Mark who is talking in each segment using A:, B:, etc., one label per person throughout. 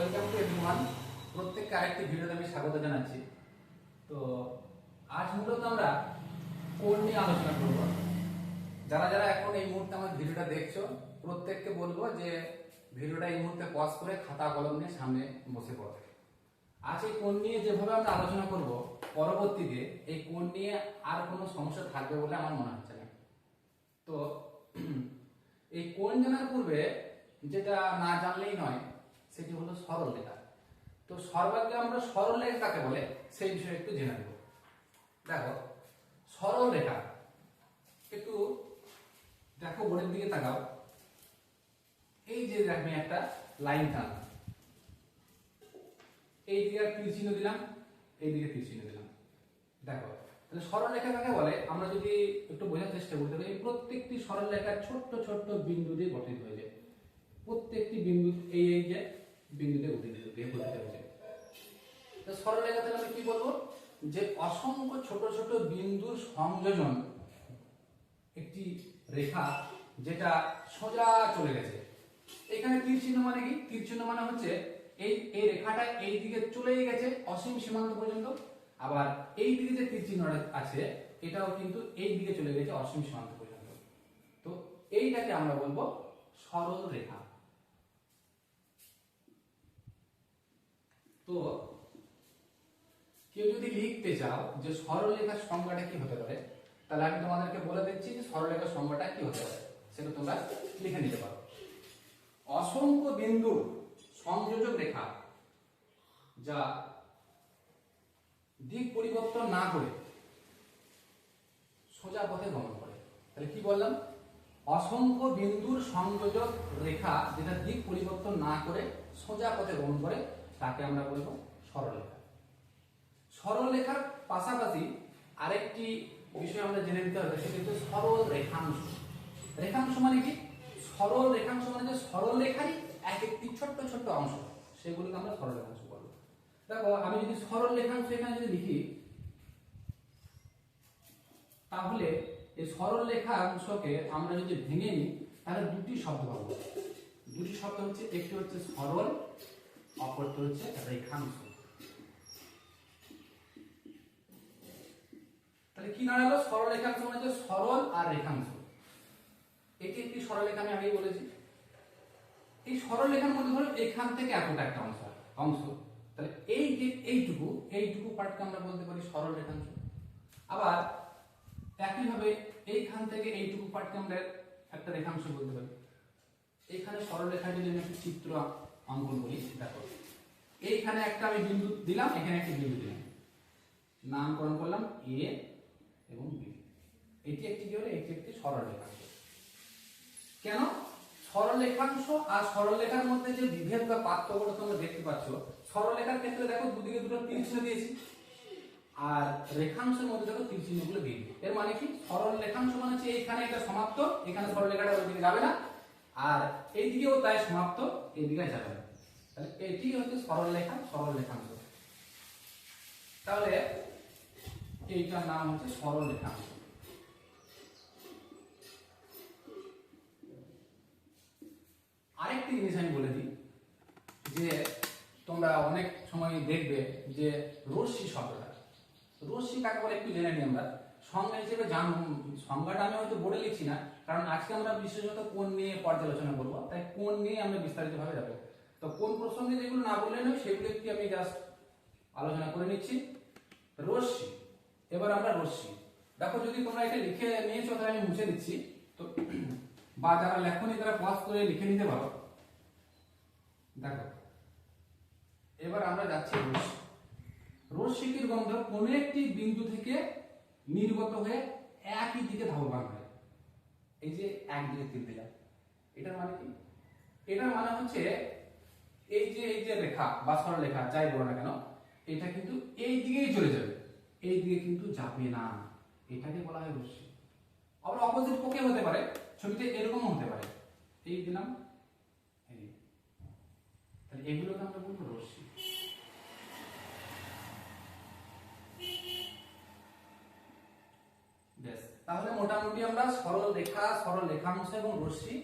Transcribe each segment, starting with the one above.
A: Welcome to everyone প্রত্যেককে আরেকটি ভিডিওতে আমি স্বাগত জানাচ্ছি। তো আজ মূলত আমরা কোন নিয়ে আলোচনা করব। যারা যারা এখন এই মুহূর্তে আমার ভিডিওটা দেখছ, প্রত্যেককে বলব যে ভিডিওটা এই মুহূর্তে পজ করে খাতা কলম নিয়ে সামনে বসে পড়ো। আজ এই কোন নিয়ে যেভাবে আমরা আলোচনা করব, পরবর্তীতে এই কোন নিয়ে আর কোনো সমস্যা থাকবে বলে আমার মনে হচ্ছে না। তো এই কোন জানার পূর্বে যেটা না জানলেই নয় সেটি হলো সরল রেখা তো সর্বাগ্রে আমরা সরল রেখা কাকে বলে? সেই বিষয়ে একটু জেনে নেব। দেখো সরল রেখা একটু দেখো বোর্ডের দিকে তাকাও। এই যে আমি একটা লাইন টানলাম। এই দিকে তীর চিহ্ন দিলাম, এই দিকে তীর চিহ্ন দিলাম। দেখো, তাহলে সরল রেখা কাকে বলে? আমরা যদি একটু বোঝার চেষ্টা করতে পারি প্রত্যেকটি সরল রেখা ছোট্ট ছোট্ট বিন্দু দিয়ে গঠিত হয়ে যায়। প্রত্যেকটি বিন্দু এই এই যে বিন্দুতে দিয়ে গঠিত হয়েছে। তো সরল রেখা তাহলে আমি কি বলব? যে অসংখ্য ছোট ছোট বিন্দুর সংযোজন একটি রেখা যেটা সোজা চলে গেছে। এখানে তীর চিহ্ন মানে কি? তীর চিহ্ন মানে হচ্ছে এই এই রেখাটা এই দিকে চলেই গেছে, অসীম সীমান্ত পর্যন্ত। আবার এই দিকে যে তীর চিহ্নটা আছে, এটাও কিন্তু এই দিকে চলে গেছে, অসীম সীমান্ত পর্যন্ত। তো এইটাকে আমরা বলব সরল রেখা তো কেউ যদি লিখতে চাও যে সরলরেখার সংজ্ঞাটা কি হতে পারে, তাহলে আমি তোমাদেরকে বলে দিচ্ছি যে সরলরেখার সংজ্ঞাটা কি হতে পারে। সেটা তোমরা লিখে নিতে পারো। অসংখ্য বিন্দুর সংযোজক রেখা যা দিক পরিবর্তন না করে সোজা পথে গমন করে। তাহলে কি বললাম? অসংখ্য বিন্দুর সংযোজক রেখা যেটা দিক পরিবর্তন না করে সোজা পথে গমন করে তাকে আমরা বলব সরলরেখা। সরলরেখার পাশাপাশি আরেকটি বিষয় আমরা জেনে নিতে হবে, সেটা হচ্ছে সরল রেখাংশ রেখাংশ মানে কি? সরল রেখাংশ মানে যে সরল রেখারই এক একটি ছোট্ট ছোট্ট অংশ, সেগুলোকে আমরা সরল রেখাংশ বলব। দেখো, আমি যদি সরল রেখাংশ এখানে যদি লিখি, তাহলে এই সরল রেখাংশকে আমরা যদি ভেঙে নিই, তাহলে দুটি শব্দ পাবো। দুটি শব্দ হচ্ছে, একটি হচ্ছে সরল অপরটি হচ্ছে রেখাংশ তাহলে কি দাঁড়াল? সরল রেখাংশ মানে সরল আর রেখাংশ এটি একটি সরল রেখা আমি আগেই বলেছি। এই সরল রেখার মধ্যে ধরো এখান থেকে এতটা একটা অংশ অংশ। তাহলে এই যে এইটুকু এইটুকু পার্টকে আমরা বলতে পারি সরল রেখাংশ আবার একইভাবে এইখান থেকে এইটুকু পার্টকে আমরা একটা রেখাংশ বলতে পারি। এইখানে সরল রেখা যদি আমি একটা চিত্র অঙ্কন করি দেখো এইখানে একটা আমি বিন্দু দিলাম, এখানে একটা বিন্দু দিলাম। নামকরণ করলাম এ এবং বি এটি একটি কি হলো? এটি একটি সরল কেন? সরল রেখাংশ আর সরল রেখার মধ্যে যে বিভেদ বা পার্থক্যটা তোমরা দেখতে পাচ্ছ সরল রেখার ক্ষেত্রে দেখো দুদিকে দুটো তীর চিহ্ন দিয়েছি, আর রেখাংশের মধ্যে দেখো তীর চিহ্নগুলো দিই এর মানে কি? সরল রেখাংশ মানে হচ্ছে এখানে এটা সমাপ্ত, এখানে সরল রেখাটা ওইদিকে যাবে না, আর এইদিকেও তাই সমাপ্ত, এইদিকে যাবে না। তাহলে এটি হচ্ছে সরল রেখা সরল রেখাংশ তাহলে এইটার নাম হচ্ছে সরল রেখাংশ আরেকটি জিনিস আমি বলে দিই, যে তোমরা অনেক সময় দেখবে যে রশ্মি শব্দটা, রশ্মি কাকে বলে একটু জেনে নিই আমরা। সংজ্ঞা হিসেবে জান সংজ্ঞাটা আমি হয়তো বোর্ডে লিখছি না, কারণ আজকে আমরা বিশেষত কোন নিয়ে পর্যালোচনা করব, তাই কোন নিয়ে আমরা বিস্তারিতভাবে যাব। তো কোন প্রসঙ্গে যেগুলো না বললে নয় সেগুলো একটু আমি জাস্ট আলোচনা করে নিচ্ছি। রশ্মি, এবার আমরা রশ্মি। দেখো, যদি তোমরা এটা লিখে নিয়েছো, তাহলে আমি মুছে দিচ্ছি। তো বা যারা লেখনি, তারা পজ করে লিখে নিতে পারো। দেখো, এবার আমরা যাচ্ছি রশ্মি। রশ্মিকির গন্ধ? কোন একটি বিন্দু থেকে নির্গত হয়ে একই দিকে ধাবমান হয়। এই যে এক দিকে দিলাম এটার মানে কি? এটার মানে হচ্ছে এই যে এই যে রেখা বা সরলরেখা যাই বলো না কেন, এটা কিন্তু এই দিকেই চলে যাবে। এই দিকে কিন্তু যাবে না। এটাকে বলা হয় রশ্মি। আবার অপোজিট পক্ষে হতে পারে, ছবিতে এরকমও হতে পারে। এই দিলাম এগুলোকে আমরা বলব রশ্মি। তাহলে মোটামুটি আমরা সরল রেখা সরল রেখাংশ এবং রশ্মি,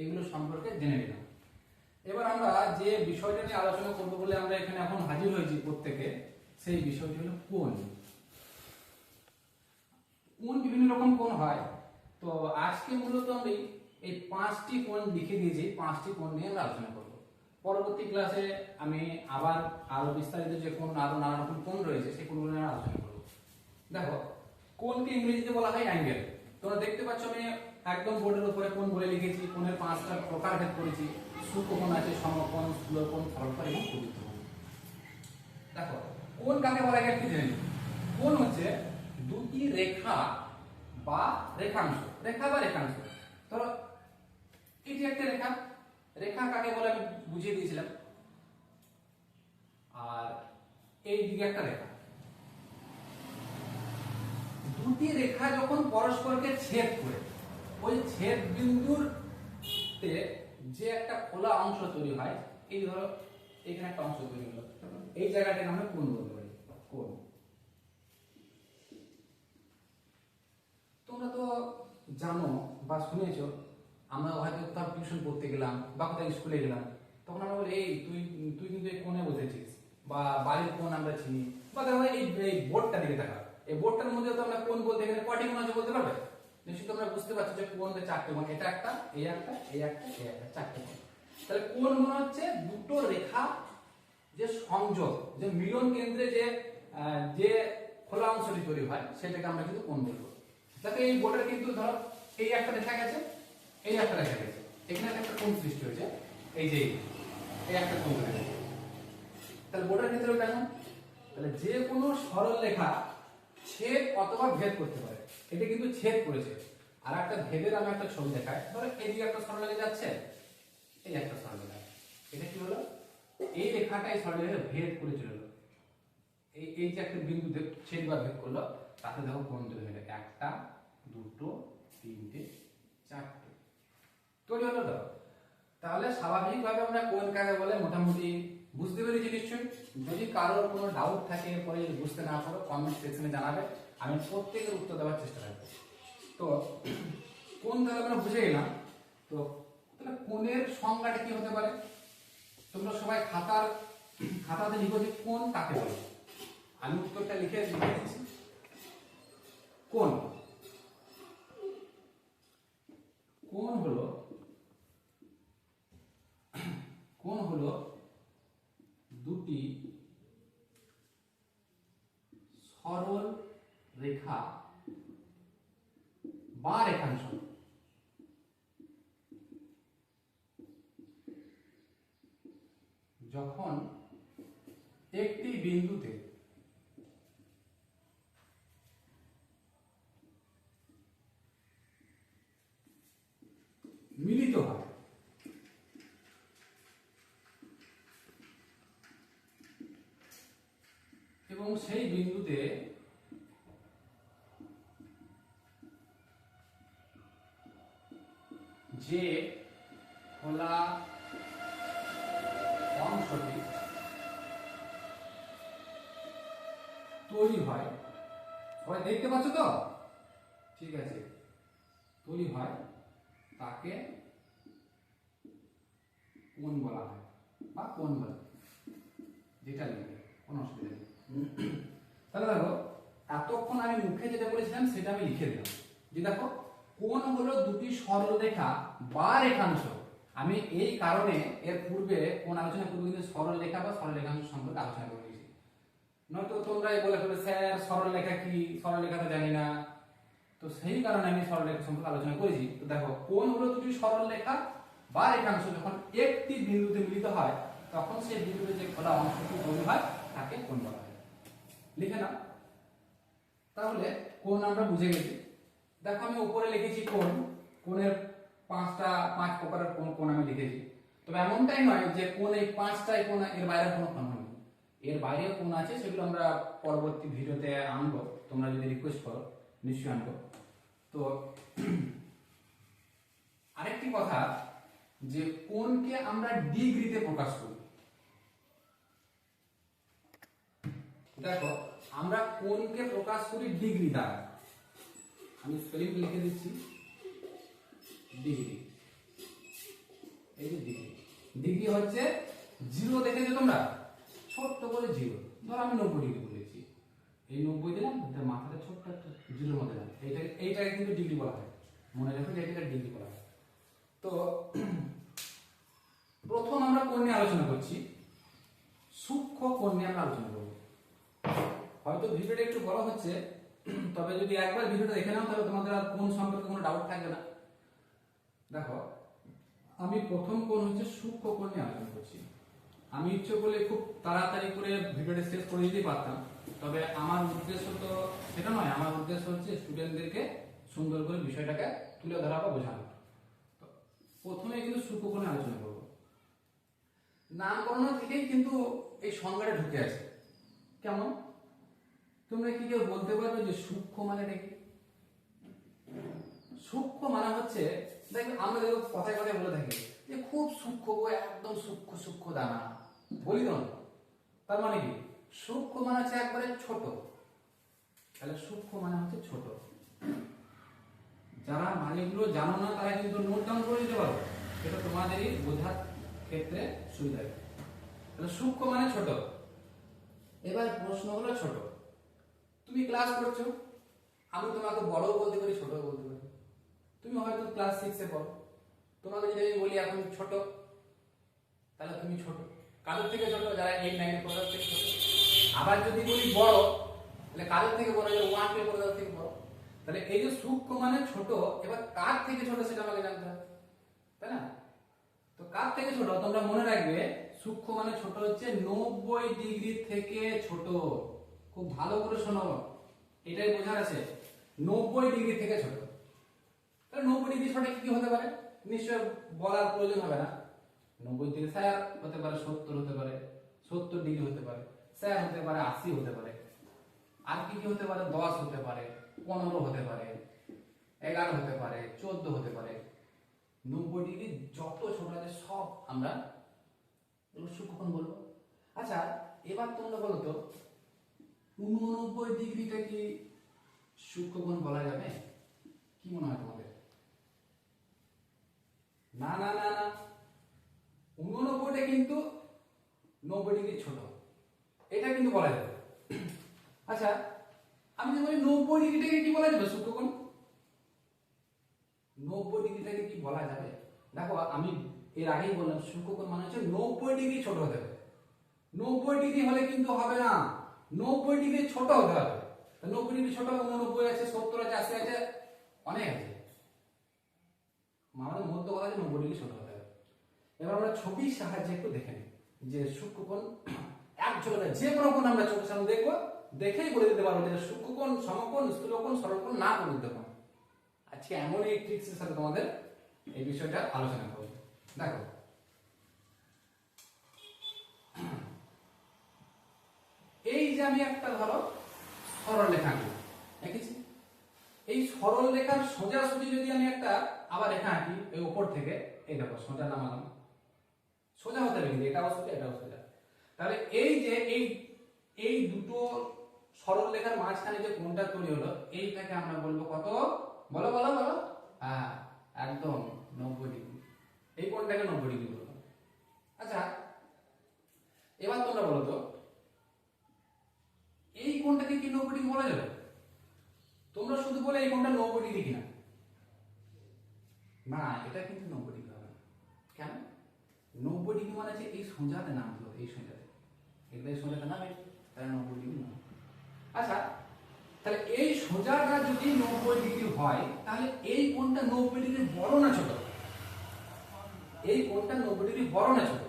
A: এগুলো সম্পর্কে জেনে নিলাম। এবার আমরা যে বিষয়টা নিয়ে আলোচনা করব বলে আমরা এখানে এখন হাজির হয়েছি প্রত্যেকে, সেই বিষয়টি হলো কোন? কোন বিভিন্ন রকম কোন হয়? তো আজকে মূলত আমি এই পাঁচটি কোণ লিখে দিয়েছি পাঁচটি কোণ নিয়ে আমরা আলোচনা করব। পরবর্তী ক্লাসে আমি আবার আরও বিস্তারিত যে কোন, আরও নানা রকম কোণ রয়েছে, সেই কোণগুলো নিয়ে আলোচনা করব। দেখো কোণকে ইংরেজিতে বলা হয় অ্যাঙ্গেল? তোমরা দেখতে পাচ্ছ আমি একদম বোর্ডের উপরে কোণ বলে লিখেছি কোণের পাঁচটা প্রকারভেদ করেছি। সুকোণ আছে, সমকোণ, স্থূলকোণ এবং ক্ষুদ্রকোণ দেখো কোণ কাকে বলা হয় একটু নিই। হচ্ছে দুটি রেখা বা রেখাংশ, রেখা বা রেখাংশ। ধরো যে একটা রেখা। রেখা কাকে বলে আমি বুঝিয়ে দিয়েছিলাম। আর এই দিকে একটা রেখা। দুটি রেখা যখন পরস্পরকে ছেদ করে, ওই ছেদ বিন্দুর যে একটা খোলা অংশ তৈরি হয়, এই ধরো এখানে একটা অংশ তৈরি হলো, এই জায়গাটাকে আমরা কোণ বলতে পারি কোণ। তোমরা তো জানো বা শুনেছো, আমরা হয়তো কোথাও টিউশন পড়তে গেলাম বা কোথাও স্কুলে গেলাম, তখন আমরা বলি, এই, তুই তুই কিন্তু এই কোণে বসেছিস বা বাড়ির কোণ আমরা চিনি। বা দেখো এই এই বোর্ডটা দিকে থাকা এই বোর্ডটার মধ্যে তো আমরা কোণ বলতে গেলে কটি কোণ আছে বলতে পারবে? নিশ্চয়ই তোমরা বুঝতে পারছ যে কোণে চারটে কোণ এটা একটা এই একটা এই একটা এই একটা, চারটে কোণ তাহলে কোণ মনে হচ্ছে দুটো রেখা যে সংযোগ, যে মিলন কেন্দ্রে যে যে খোলা অংশটি তৈরি হয়, সেটাকে আমরা কিন্তু কোণ বলব। দেখো এই বোর্ডের কিন্তু ধরো এই একটা রেখা গেছে, এই একটা রেখা গেছে। এখানে একটা কোণ সৃষ্টি হয়েছে, এই যে এই একটা গেছে। তাহলে বোর্ডের ক্ষেত্রে কেমন? তাহলে যে কোনো সরল রেখা ছেদ অথবা ভেদ করতে পারে। এটা কিন্তু ছেদ করেছে। আর একটা ভেদের আমি একটা ছবি দেখাই ধরো এদিকে একটা সরল রেখা যাচ্ছে, এই একটা সরল রেখা এটা কি হলো? এই রেখাটা এই সরল ভেদ করে চলে এই এই যে একটা বিন্দু ছেদ বা ভেদ করল, তাতে দেখো কোণ তৈরি হলো একটা, দুটো, তিনটে, চারটে। তৈরি হলো তো? তাহলে স্বাভাবিকভাবে আমরা কোন কাকে বলে? মোটামুটি বুঝতে পেরেছি নিশ্চয়ই। যদি কারোর কোনো ডাউট থাকে পরে বুঝতে না পারো কমেন্ট সেকশনে জানাবে। আমি প্রত্যেকের উত্তর দেওয়ার চেষ্টা করব তো, কোন তাহলে আমরা বুঝে গেলাম? তো, তাহলে কোণের সংজ্ঞাটা কি হতে পারে? তোমরা সবাই খাতার, খাতাতে লিখো যে কোন কাকে বলে। আমি উত্তরটা লিখে লিখে দিচ্ছি। কোন কোন হলো কোন হলো দুটি সরল রেখা। বা রেখাংশ যখন একটি বিন্দুতে দেখতে পাচ্ছ তো? ঠিক আছে। তৈরি হয়, তাকে কোন বলা হয়? বা কোন বলে যেটা লিখবে, কোনো অসুবিধা নেই। তাহলে দেখো, এতক্ষণ আমি মুখে যেটা বলেছিলাম, সেটা আমি লিখে দিলাম। যে দেখো, কোন হলো দুটি সরল রেখা বা রেখাংশ? আমি এই কারণে এর পূর্বে কোন আলোচনা করব কিন্তু সরল রেখা বা সরল রেখাংশ সম্পর্কে আলোচনা করে দিয়েছি নয়তো তোমরা বলে ফেলে স্যার সরল রেখা কি? সরল রেখা তো জানি না। তো সেই কারণে আমি সরল রেখা সম্পর্কে আলোচনা করেছি। তো দেখো, কোন হলো দুটি সরল রেখা বা রেখাংশ যখন একটি বিন্দুতে মিলিত হয়, তখন সেই বিন্দুতে যে খোলা অংশটি তৈরি হয়, তাকে কোণ বলা হয়। লিখে নাও। তাহলে কোণ আমরা বুঝে গেছি। দেখো, আমি উপরে লিখেছি কোণ। কোণের পাঁচটা, পাঁচ প্রকারের কোণ কোণ আমি লিখেছি। তবে এমনটাই নয় যে কোণ এই পাঁচটাই কোণ এর বাইরে কোনো কোণ এর বাইরেও কোন আছে? সেগুলো আমরা পরবর্তী ভিডিওতে আনব। তোমরা যদি রিকোয়েস্ট করো, নিশ্চয়ই আনব। তো, আরেকটি কথা যে কোনকে আমরা ডিগ্রিতে প্রকাশ করি? দেখো, আমরা কোনকে প্রকাশ করি? ডিগ্রি দ্বারা। আমি স্পেলিং লিখে দিচ্ছি। ডিগ্রি। এই যে ডিগ্রি। ডিগ্রি হচ্ছে জিরো দেখেছ তোমরা? ছোট্ট করে জিরো। ধর আমি নব্বই ডিগ্রি বলেছি। এই নব্বই দিলাম মাথাটা ছোট্ট একটা জিরোর মধ্যে দিলাম এইটাকে এইটাকে কিন্তু ডিগ্রি বলা হয়। মনে রাখো যে এটাকে ডিগ্রি বলা হয়। তো প্রথম আমরা কোণ নিয়ে আলোচনা করছি? সূক্ষ্ম কোণ নিয়ে আমরা আলোচনা করব? হয়তো ভিডিওটা একটু বড় হচ্ছে, তবে যদি একবার ভিডিওটা দেখে নাও, তাহলে তোমাদের আর কোন সম্পর্কে কোনো ডাউট থাকবে না। দেখো, আমি প্রথম কোণ হচ্ছে সূক্ষ্ম কোণ নিয়ে আলোচনা করছি। আমি ইচ্ছে করলে খুব তাড়াতাড়ি করে ভিডিওটা শেষ করে দিতে পারতাম। তবে আমার উদ্দেশ্য তো সেটা নয়, আমার উদ্দেশ্য হচ্ছে স্টুডেন্টদেরকে সুন্দর করে বিষয়টাকে তুলে ধরা বা বোঝানো। প্রথমে কিন্তু কোণে আলোচনা করব। নামকরণ থেকেই কিন্তু এই সংজ্ঞাটা ঢুকে আছে। কেমন? তোমরা কি কেউ বলতে পারবে যে সূক্ষ্ম মানে কি? সূক্ষ্ম মানে হচ্ছে, দেখো আমরা কথায় কথায় বলে থাকি যে খুব সূক্ষ্ম গো একদম সূক্ষ্ম সূক্ষ্ম দানা বলি তো? তার মানে কি? সূক্ষ্ম মানে হচ্ছে একবারে ছোট। তাহলে সূক্ষ্ম মানে হচ্ছে ছোট। যারা মানেগুলো জানো না, তারা কিন্তু নোট ডাউন করে দিতে পারো এটা তোমাদেরই বোঝার ক্ষেত্রে সুবিধা। তাহলে সূক্ষ্ম মানে ছোট। এবার প্রশ্নগুলো ছোট। তুমি ক্লাস করছ। আমি তোমাকে বড়ও বলতে পারি ছোট বলতে পারি। তুমি হয়তো ক্লাস সিক্সে পড়ো। তোমাকে যদি আমি বলি এখন ছোট, তাহলে তুমি ছোট। কাদের থেকে ছোট, যারা এইট নাইনে পড়ে থেকে ছোট আবার যদি বলি বড়, তাহলে কাদের থেকে বড় যারা ওয়ান টু পড়ে থেকে বড়। তাহলে এই যে সূক্ষ্ম মানে ছোট, এবার কার থেকে ছোট সেটা আমাকে জানতে হবে, তাই না? তো কার থেকে ছোট? তোমরা মনে রাখবে, সূক্ষ্ম মানে ছোট হচ্ছে নব্বই ডিগ্রি থেকে ছোট। খুব ভালো করে শোনো, এটাই বোঝার আছে। নব্বই ডিগ্রি থেকে ছোট। তাহলে নব্বই ডিগ্রি ছোট কি হতে পারে? নিশ্চয় বলার প্রয়োজন হবে না। নব্বই ডিগ্রি স্যার হতে পারে, সত্তর হতে পারে, সত্তর ডিগ্রি হতে পারে, স্যার হতে পারে, আশি হতে পারে, আর কি কি হতে পারে, দশ হতে পারে, পনেরো হতে পারে, এগারো হতে পারে, চোদ্দ হতে পারে। নব্বই ডিগ্রি যত ছোট আছে, সব আমরা সূক্ষ্মকোণ বলব। আচ্ছা এবার তোমরা বলো তো, উননব্বই ডিগ্রিটা কি সূক্ষ্মকোণ বলা যাবে? কি মনে হয় তোমাদের? না না না না। উননব্বইটা কিন্তু নব্বই ডিগ্রি ছোট। এটা কিন্তু বলা যাবে। আচ্ছা আমি যদি বলি নব্বই ডিগ্রিটাকে কি বলা যাবে সূক্ষ্মকোণ নব্বই ডিগ্রিটাকে কি বলা যাবে? দেখো, আমি এর আগেই বললাম সূক্ষ্মকোণ মানে হচ্ছে নব্বই ডিগ্রি ছোট হতে হবে। নব্বই ডিগ্রি হলে কিন্তু হবে না। নব্বই ডিগ্রি ছোট হতে হবে। নব্বই ডিগ্রি ছোট, উননব্বই আছে, সত্তর আছে, আশি আছে, অনেক আছে। আমাদের মধ্য কথা আছে নব্বই ডিগ্রি ছোট হতে হবে এবার আমরা ছবির সাহায্যে একটু দেখে নিই। যে সূক্ষ্মকোণ, এক ঝলকে যে কোনো কোণ আমরা চোখের সামনে দেখব, দেখেই বলে দিতে পারব যে সূক্ষ্মকোণ, সমকোণ, স্থূলকোণ, সরলকোণ, না পারব আজকে এমন এই ট্রিক্সের সাথে তোমাদের এই বিষয়টা আলোচনা করব। দেখো। এই যে আমি একটা ধরো সরল রেখা আঁকি। এঁকেছি এই সরল রেখার সোজাসুজি যদি আমি একটা আবার রেখা আঁকি এই উপর থেকে, এই দেখো, সোজা নামালাম। সোজা হতে হবে এটাও সোজা এটাও সোজা। তাহলে এই যে, এই এই দুটো সরল রেখার মাঝখানে যে কোণটা তৈরি হলো, এইটাকে আমরা বলব কত? বলো বলো বলো। হ্যাঁ একদম নব্বই ডিগ্রি। এই কোণটাকে নব্বই ডিগ্রি বলব। আচ্ছা এবার তোমরা বলো তো, এই কোণটাকে কি নব্বই ডিগ্রি বলা যাবে? তোমরা শুধু বলে এই কোণটা নব্বই ডিগ্রি কিনা? না, এটা কিন্তু নব্বই ডিগ্রি হবে। কেন? নব্বই ডিগ্রি মানে হচ্ছে এই সোজাতে নামলো এই সোজাতে এগুলো এই সোজাতে নামে, তাহলে নব্বই ডিগ্রি না আচ্ছা তাহলে এই সোজাটা যদি নব্বই ডিগ্রি হয়, তাহলে এই কোণটা নব্বই ডিগ্রি বড় না ছোট? এই কোণটা নব্বই ডিগ্রি বড় না ছোট?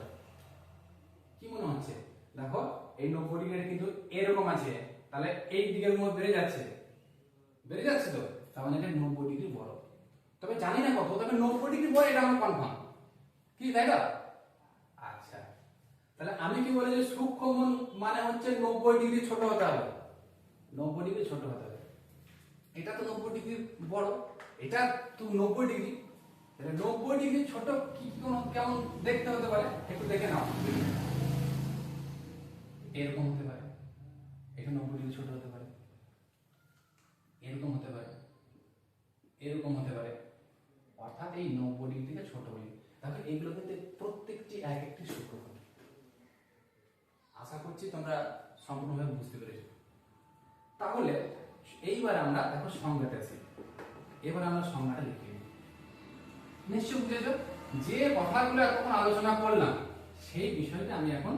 A: কি মনে হচ্ছে? দেখো, এই নব্বই ডিগ্রি কিন্তু এরকম আছে, তাহলে এই দিকের মধ্যে বেড়ে যাচ্ছে। বেড়ে যাচ্ছে তো? তার মানে এটা নব্বই ডিগ্রি বড়। তবে জানি না কত, তবে নব্বই ডিগ্রি বড় এটা আমার কনফার্ম কি, তাই না আচ্ছা। তাহলে আমি কি বলি যে সূক্ষ্ম মানে হচ্ছে নব্বই ডিগ্রি ছোট হতে হবে? নব্বই ডিগ্রি ছোট হতে হবে। এটা তো নব্বই ডিগ্রি বড়। এটা তো নব্বই ডিগ্রি। তাহলে নব্বই ডিগ্রি ছোট কি কোন কেমন দেখতে হতে পারে? একটু দেখে নাও। এরকম হতে পারে। এটা নব্বই ডিগ্রি ছোট হতে পারে। এরকম হতে পারে। এরকম হতে পারে। অর্থাৎ এই নব্বই ডিগ্রি থেকে ছোট বলি। তাহলে এইগুলো কিন্তু প্রত্যেকটি এক একটি সূক্ষ্মকোণ আশা করছি তোমরা সম্পূর্ণভাবে বুঝতে পেরেছ। তাহলে এইবার আমরা দেখো সংজ্ঞাতে আছি এবার আমরা সংজ্ঞাটা লিখে নিই। নিশ্চয় বুঝেছ? যে কথাগুলো এতক্ষণ আলোচনা করলাম, সেই বিষয়টা আমি এখন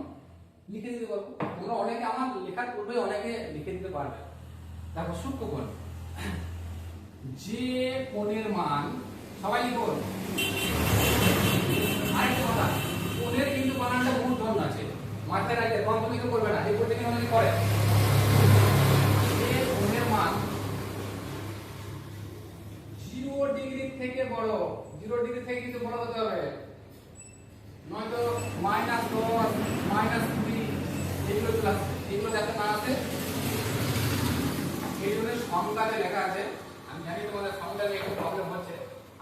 A: লিখে দিতে পারব। তোমরা অনেকে আমার লেখার পূর্বে অনেকে লিখে দিতে পারবে। দেখো সূক্ষ্মকোণ যে কোণের মান সবাই লিখো আরেকটা কথা কোণের কিন্তু বানানটা ধরন আছে। মাথায় রাখলে কম্পিউটার করবে না এই বইটা কিন্তু করে। মান জিরো ডিগ্রি থেকে বড়। জিরো ডিগ্রি থেকে কিন্তু বড় হতে হবে। নয়তো মাইনাস দশ মাইনাস কুড়ি, এগুলো যাতে না এই জন্য সংজ্ঞাতে লেখা আছে। আমি জানি তোমাদের সংজ্ঞা নিয়ে একটু প্রবলেম হচ্ছে।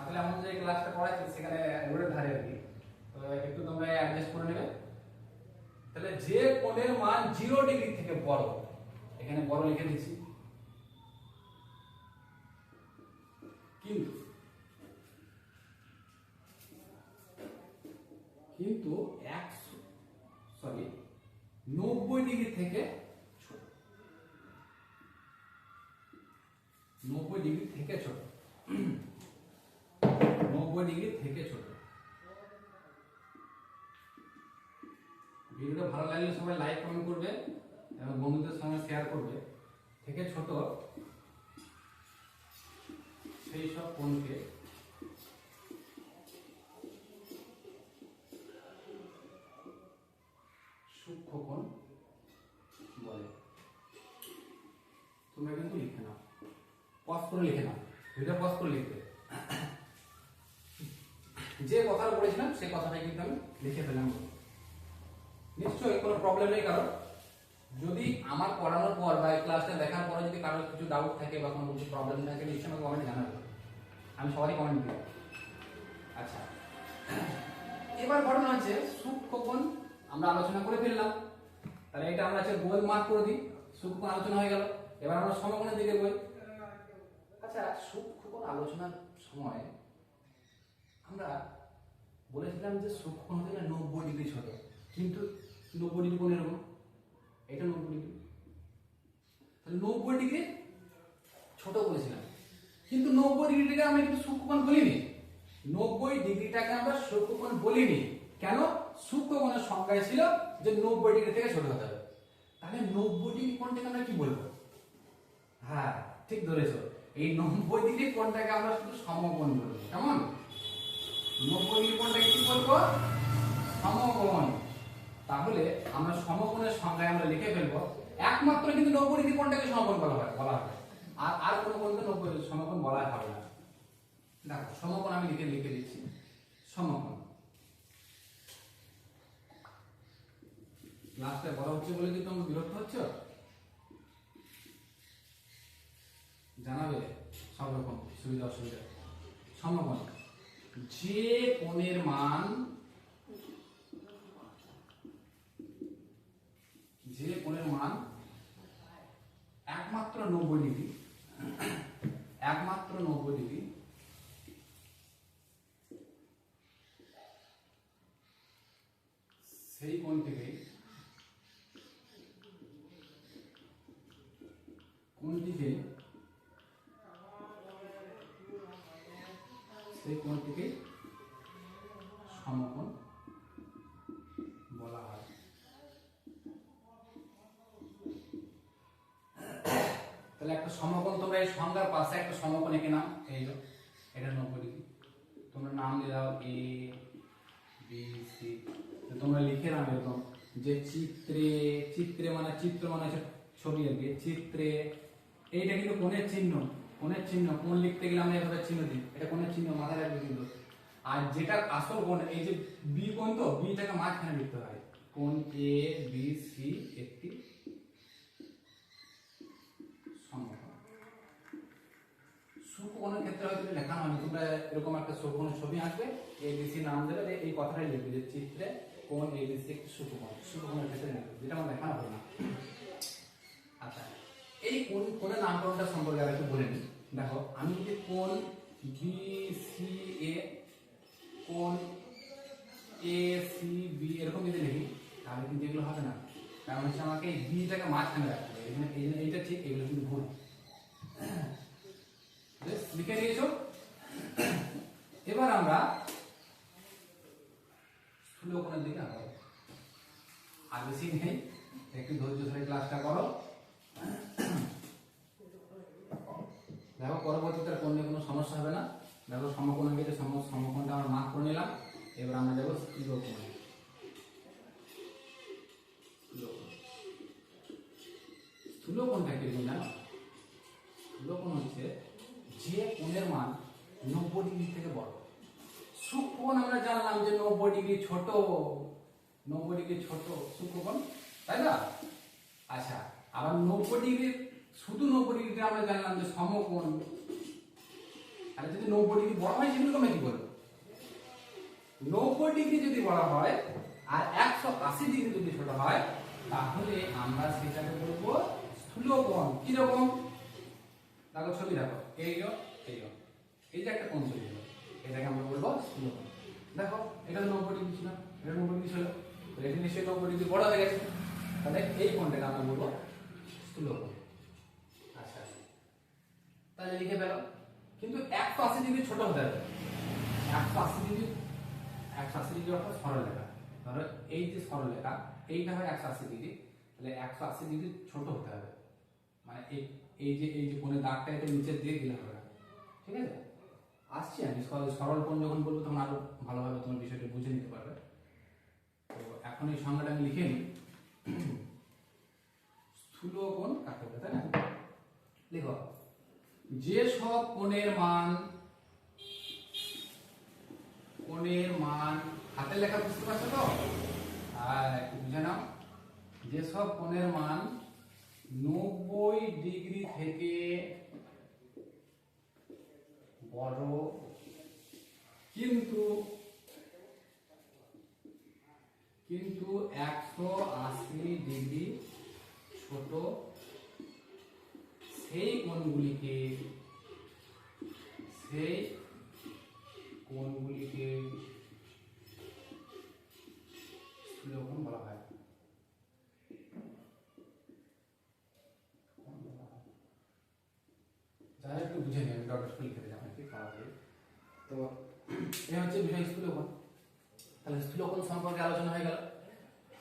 A: আসলে এমন যে ক্লাসটা পড়াচ্ছি, সেখানে রোডের ধারে আর কি। তো একটু তোমরা অ্যাডজাস্ট করে নেবে। তাহলে যে কোণের মান জিরো ডিগ্রি থেকে বড়, এখানে বড় লিখে দিচ্ছি। কিন্তু কিন্তু একশো সরি নব্বই ডিগ্রি থেকে ছোট। নব্বই ডিগ্রি থেকে ছোট। নব্বই ডিগ্রি থেকে ছোট। ভিডিওটা ভালো লাগলে সবাই লাইক কমেন্ট করবে এবং বন্ধুদের সঙ্গে শেয়ার করবে। থেকে ছোট, সেই সব কোণকে সূক্ষ্মকোণ বলে। তোমরা কিন্তু লিখে নাও। পজ করে লিখে নাও। ভিডিও পজ করে লিখবে। যে কথাটা বলেছিলাম, সেই কথাটাই কিন্তু আমি লিখে ফেলাম নিশ্চয়ই কোনো প্রবলেম নেই কারণ যদি আমার পড়ানোর পর বা এই ক্লাসটা দেখার পরে যদি কারোর কিছু ডাউট থাকে বা কোনো কিছু প্রবলেম থাকে, নিশ্চয়ই আমাকে কমেন্ট জানাবে। আমি সবারই কমেন্ট দিই আচ্ছা। এবার ঘটনা হচ্ছে সূক্ষ্মকোণ আমরা আলোচনা করে ফেললাম। তাহলে এটা আমরা হচ্ছে গোল মার্ক করে দিই। সূক্ষ্মকোণ আলোচনা হয়ে গেল? এবার আমরা সমকোণের দিকে বই। আচ্ছা সূক্ষ্মকোণ আলোচনার সময় আমরা বলেছিলাম যে হতে গেলে নব্বই ডিগ্রি ছোট। কিন্তু নব্বই ডিগ্রি কোণ এরকম? এটা নব্বই ডিগ্রি। তাহলে নব্বই ডিগ্রি ছোট বলেছিলাম। কিন্তু নব্বই ডিগ্রিটাকে আমরা কিন্তু সূক্ষ্মকোণ বলিনি। নব্বই ডিগ্রিটাকে আমরা সূক্ষ্মকোণ বলিনি। কেন? সূক্ষ্মকোণের সংজ্ঞায় ছিল যে নব্বই ডিগ্রি থেকে ছোট হতে হবে। তাহলে নব্বই ডিগ্রি কোণটাকে আমরা কি বলব? হ্যাঁ ঠিক ধরেছো। এই নব্বই ডিগ্রি কোণটাকে আমরা শুধু সমকোণ বলব। কেমন? নব্বই কোণটাকে কি বলব? সমকোণ। তাহলে আমরা সমকোণের সংজ্ঞায় আমরা লিখে ফেলব, একমাত্র কিন্তু নব্বই ডিগ্রি কোণটাকে সমকোণ বলা হয় বলা হয়। আর আর কোনো কোণকে নব্বই, সমকোণ বলা হবে না। দেখো, সমকোণ আমি লিখে লিখে দিচ্ছি। সমকোণ। ক্লাসটা বড় হচ্ছে বলে কি তোমরা বিরক্ত হচ্ছ? জানাবে? সব রকম সুবিধা, অসুবিধা। সমকোণ। যে কোণের মান, যে কোণের মান একমাত্র নব্বই ডিগ্রি, একমাত্র নব্বই ডিগ্রি, সেই কোণ থেকে একটা সমকোণ, তোমরা এই সংজ্ঞার পাশে একটা সমকোণ এঁকে নাও। এই যে, এটা নব্বই ডিগ্রি। তোমরা নাম দিয়ে দাও এ বি সি তোমরা লিখে নাও এরকম। যে চিত্রে চিত্রে মানে চিত্র মানে ছবি আর কি। চিত্রে, এইটা কিন্তু কোণের চিহ্ন। কোণের চিহ্ন, কোণ লিখতে গেলে আমরা এভাবে চিহ্ন দিই। এটা কোণের চিহ্ন, মাথায় রাখবে কিন্তু। আর যেটা আসল কোণ, এই যে বি কোণ তো বিটাকে মাঝখানে লিখতে হয়। কোণ এ বি সি একটি সমকোণ সুকোণের ক্ষেত্রে হয়তো এটা লেখা হয়নি তোমরা এরকম একটা সুকোণের ছবি আঁকবে এবিসি নাম দেবে এই কথাটাই লিখবে যে চিত্রে কোন এবিসি একটি সুকোণ সুকোণের ক্ষেত্রে লিখবে যেটা আমার লেখানো হবে না। আচ্ছা এই কোন কোণের নামকরণটা সম্পর্কে আর একটু বলে নিই। দেখো, আমি যদি কোন বি সি এ কোন এ সি বি এরকম যদি লিখি, তাহলে কিন্তু এগুলো হবে না। কারণ হচ্ছে আমাকে বিটাকে মাঝখানে রাখতে হবে এইটা ঠিক, এগুলো কিন্তু ভুল। বেশ, লিখে নিয়েছো। এবার আমরা স্থূলকোণের দিকে আগাবো। আর বেশি নেই একটু ধৈর্য ধরে ক্লাসটা করো। দেখো পরবর্তীতে কোনো কোনো সমস্যা হবে না। দেখো সমকোণ গেলে সমকোণটা আমরা মার্ক করে নিলাম। এবার আমরা যাব স্থূলকোণ স্থূলকোণটা কীরকম জানো? নব্বই ডিগ্রি থেকে বড়। সূক্ষ্মকোণ আমরা জানলাম যে নব্বই ডিগ্রি ছোট। নব্বই ডিগ্রি ছোট সূক্ষ্মকোণ তাই না? আচ্ছা আবার নব্বই ডিগ্রি, শুধু নব্বই ডিগ্রিতে আমরা জানলাম যে সমকোণ। আর যদি নব্বই ডিগ্রি বড় হয়, সেগুলো আমরা কি বলব? নব্বই ডিগ্রি যদি বড় হয় আর একশো আশি ডিগ্রি যদি ছোট হয়, তাহলে আমরা সেটাকে বলব স্থূলকোণ। কীরকম? দেখো ছবি দেখো। এই এই যে একটা কোণ হলো এটাকে আমরা বলব স্থূলকোণ দেখো, এটা তো নব্বই ডিগ্রি ছিল, এটা নব্বই ডিগ্রি ছিল। তো এটা নিশ্চয়ই নব্বই ডিগ্রি বড় হয়ে গেছে। তাহলে এই কোণটাকে আমরা বলব স্থূলকোণ আচ্ছা। তাহলে লিখে ফেলো। কিন্তু একশো আশি ডিগ্রি ছোট হতে হবে। একশো আশি ডিগ্রি একশো আশি ডিগ্রি অর্থাৎ সরলরেখা। ধরো এই যে সরলরেখা, এইটা হয় একশো আশি ডিগ্রি। তাহলে একশো আশি ডিগ্রি ছোট হতে হবে। মানে এই এই যে এই যে কোণের দাগটা এটা নিচের দিয়ে দিলে হবে ঠিক আছে? আসছি আমি। সরল- যখন বলব, তখন আরও ভালোভাবে তোমার বিষয়টা বুঝে নিতে পারবে। তো এখন এই সংজ্ঞাটা আমি লিখে নিই। স্থূল কোণ কাকে বলে, তাই না? লিখো। যে সব কোণের মান কোণের মান হাতে লেখা বুঝতে পারছ তো? আর একটু বুঝে নাও। যেসব কোণের মান নব্বই ডিগ্রি থেকে বড় কিন্তু কিন্তু একশো আশি ডিগ্রি ছোট সেই কোণগুলিকে সেই কোণগুলিকে হচ্ছে বিষয় স্থূলকোণ তাহলে স্থূলকোণ সম্পর্কে আলোচনা হয়ে গেল?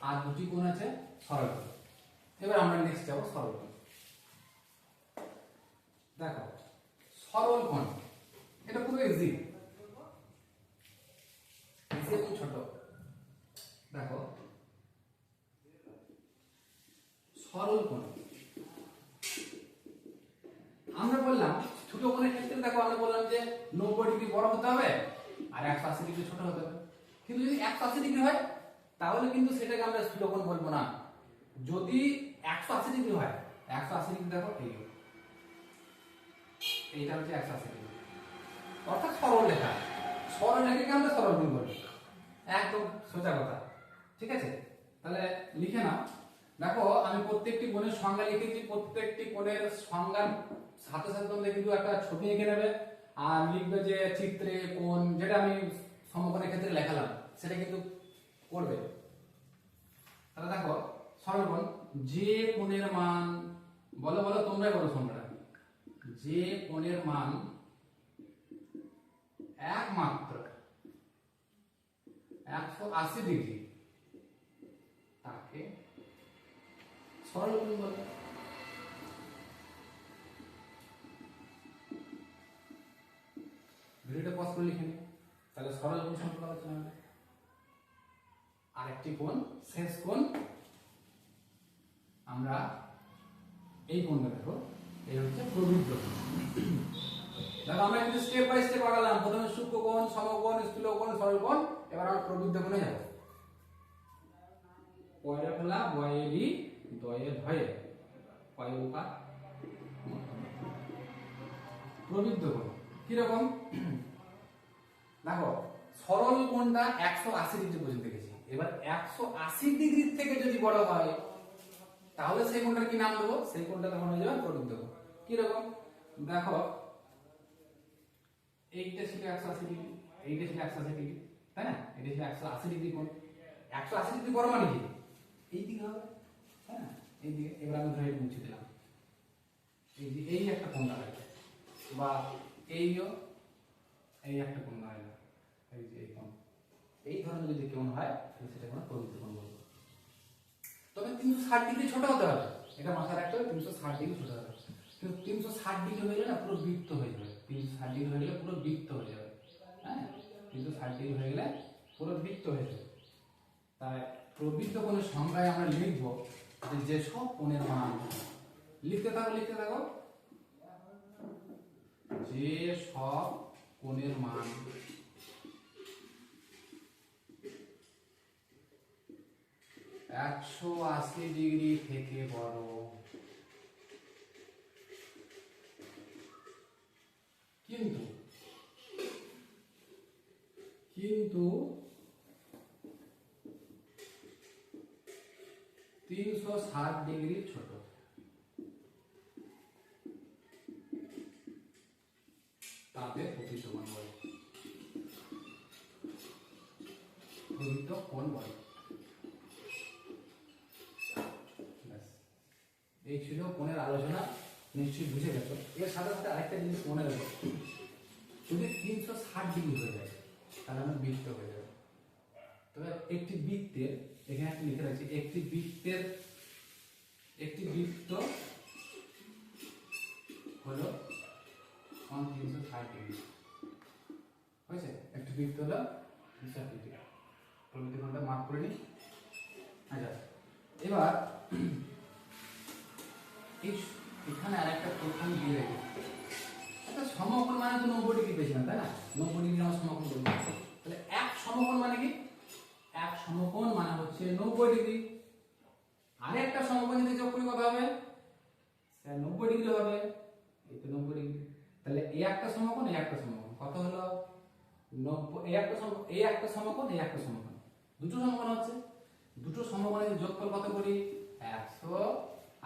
A: আর দুটি কোণ আছে সরল কোণ এবার আমরা নেক্সট যাব সরল কোণ দেখো সরল কোণ এটা খুব ইজি ইজি এবং ছোট। দেখো সরল কোণ আমরা বললাম, ছোট কোণের ক্ষেত্রে দেখো, আমরা বললাম যে নব্বই ডিগ্রি বড় হতে হবে। আর একশো আশি ডিগ্রি ছোট হতে হবে। কিন্তু যদি একশো আশি ডিগ্রি হয়, তাহলে কিন্তু সেটাকে আমরা স্থূলকোণ বলব না। যদি একশো আশি ডিগ্রি হয় একশো আশি ডিগ্রি দেখো, এই এইটা হচ্ছে একশো আশি ডিগ্রি। অর্থাৎ সরল রেখা। সরল রেখাকে আমরা সরল কোণ বলি। একদম সোজা কথা। ঠিক আছে? তাহলে লিখে নাও। দেখো, আমি প্রত্যেকটি কোণের সংজ্ঞা লিখেছি। প্রত্যেকটি কোণের সংজ্ঞার সাথে সাথে তোমরা কিন্তু একটা ছবি এঁকে নেবে। আর লিখবে যে চিত্রে কোন, যেটা আমি সমকোণের ক্ষেত্রে লেখালাম, সেটা কিন্তু করবে। তাহলে দেখো সরলকোণ যে কোণের মান, বলো বলো, তোমরাই বলো সংখ্যাটা যে কোণের মান একমাত্র একশো আশি ডিগ্রি, তাকে সরল বলে। আরেকটি কোণ শেষ কোণ আমরা এই কোণটা দেখো। এই হচ্ছে প্রবৃদ্ধ দেখো, আমরা কিন্তু স্টেপ বাই স্টেপ আগালাম। প্রথমে সূক্ষ্ম কোণ, সমকোণ সরল কোণ, এবার আমরা প্রবৃদ্ধ কোণে যাব। পয়রা ফেলা বয়েরি দয়ে ধয়ে পয়কা প্রবৃদ্ধ কোণ। কীরকম? দেখো, সরল কোণটা একশো আশি ডিগ্রি পর্যন্ত গেছে। এবার একশো আশি ডিগ্রি থেকে যদি বড় হয়, তাহলে সেই কোণটার কি নাম দেবো? সেই কোণটা তখন হয়ে যাবে প্রবৃদ্ধ কোণ। কীরকম দেখো, এইটা ছিল একশো আশি ডিগ্রি, এইটা ছিল একশো আশি ডিগ্রি, তাই না? এটা ছিল একশো আশি ডিগ্রি কোণ। একশো আশি ডিগ্রি বড় মানে কি? এই দিকে হবে না? এই দিকে, এবার আমি ধরে মুছে দিলাম। এই যে এই একটা কোণ দাঁড়াবে বা এইও এই একটা কোণ দাঁড়াবে এই যে এই কোণ। এই ধরনের যদি কোণ হয়, তাহলে সেটা কোনো প্রবৃত্ত কোণ বলব তবে তিনশো ষাট ডিগ্রি ছোট হতে হবে। এটা মাথায় রাখতে হবে, তিনশো ষাট ডিগ্রি ছোট হবে। কিন্তু তিনশো ষাট ডিগ্রি হয়ে গেলে পুরো বৃত্ত হয়ে যাবে। তিনশো ষাট ডিগ্রি হয়ে গেলে পুরো বৃত্ত হয়ে যাবে। হ্যাঁ? তিনশো ষাট ডিগ্রি হয়ে গেলে পুরো বৃত্ত হয়ে যাবে। তাই প্রবৃত্ত কোণের সংজ্ঞায় আমরা লিখব যে যেসব কোণের মান। লিখতে থাকো লিখতে থাকো। যে সব কোণের মান। একশো আশি ডিগ্রি থেকে বড়। কিন্তু কিন্তু তিনশো ষাট ডিগ্রি ছোট। তাতে কোণ বলে। প্রকৃত কোণ বলে। এই ছিল কোণের আলোচনা, নিশ্চয়ই বুঝে গেছো। এর সাথে সাথে আরেকটা জিনিস মনে রাখো, যদি তিনশো ষাট ডিগ্রি হয়ে যায়, তাহলে আমার বৃত্ত হয়ে যাবে। তবে একটি বৃত্তের, এখানে একটা লিখে রাখছি, একটি বৃত্তের, একটি বৃত্ত হলো তিনশো ষাট ডিগ্রি হয়েছে? একটি বৃত্ত হলো তিনশো ষাট ডিগ্রি কোণটা মার্ক করে নিই। আচ্ছা এবার এখানে আরেকটা প্রশ্ন দিয়ে রাখি একটা সমকোণ মানে তো নব্বই ডিগ্রি পেয়েছিলাম, তাই না? নব্বই ডিগ্রি আমার সমকোণ বলব তাহলে এক সমকোণ মানে কি? এক সমকোণ মানে হচ্ছে নব্বই ডিগ্রি। আরেকটা সমকোণ যদি যোগ করি কত হবে নব্বই ডিগ্রি হবে। এই তো নব্বই ডিগ্রি। তাহলে এই একটা সমকোণ, এই একটা সমকোণ। কত হলো? নব্বই, এই একটা এই একটা সমকোণ, এই একটা সমকোণ। দুটো সমকোণ হচ্ছে। দুটো সমকোণের যোগফল কত করি? একশো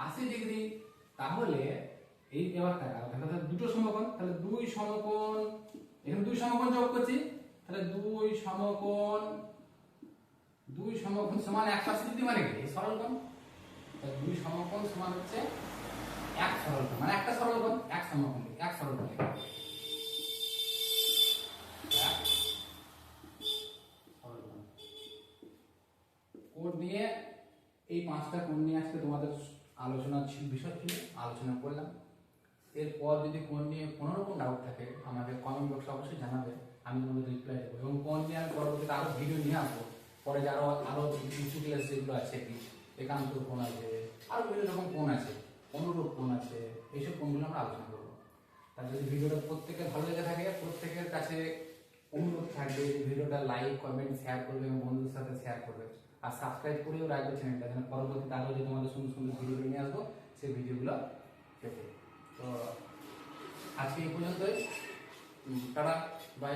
A: আশি ডিগ্রি, তাহলে এই এবার টাকা তাহলে দুটো সমকোণ, তাহলে দুই সমকোণ, এখানে দুই সমকোণ যোগ করছি, তাহলে দুই সমকোণ দুই সমকোণ সমান একশো আশি ডিগ্রি মানে কি? এই সরল কোণ তাহলে দুই সমকোণ সমান হচ্ছে এক সরল কোণ মানে একটা সরল কোণ এক সমকোণ, এক সরল কোণ এক সরল কোণ কোড নিয়ে এই পাঁচটা কোড নিয়ে আজকে তোমাদের আলোচনার ছিল বিষয় ছিল, আলোচনা করলাম। এরপর যদি কোন নিয়ে কোনো রকম ডাউট থাকে, আমাকে কমেন্ট বক্সে অবশ্যই জানাবে। আমি তোমাদের রিপ্লাই দেবো। এবং কোন নিয়ে আমি পরবর্তীতে আরও ভিডিও নিয়ে আসব। পরে যে আরও আরও টিউটোরিয়াল যেগুলো আছে কি, একান্ত কোন আছে আরও বিভিন্ন রকম কোন আছে, অনুরূপ কোন আছে, এইসব কোনগুলো আমরা আলোচনা করব। তার যদি ভিডিওটা প্রত্যেকের ভালো লেগে থাকে, প্রত্যেকের কাছে অনুরোধ থাকবে ভিডিওটা লাইক কমেন্ট শেয়ার করবে এবং বন্ধুদের সাথে শেয়ার করবে। আর সাবস্ক্রাইব করেও রাখবে চ্যানেলটা যেন পরবর্তীতে আরও যে তোমাদের সুন্দর সুন্দর ভিডিও নিয়ে আসব, সেই ভিডিওগুলো পেতে তো আজকে এই পর্যন্তই। Tata bye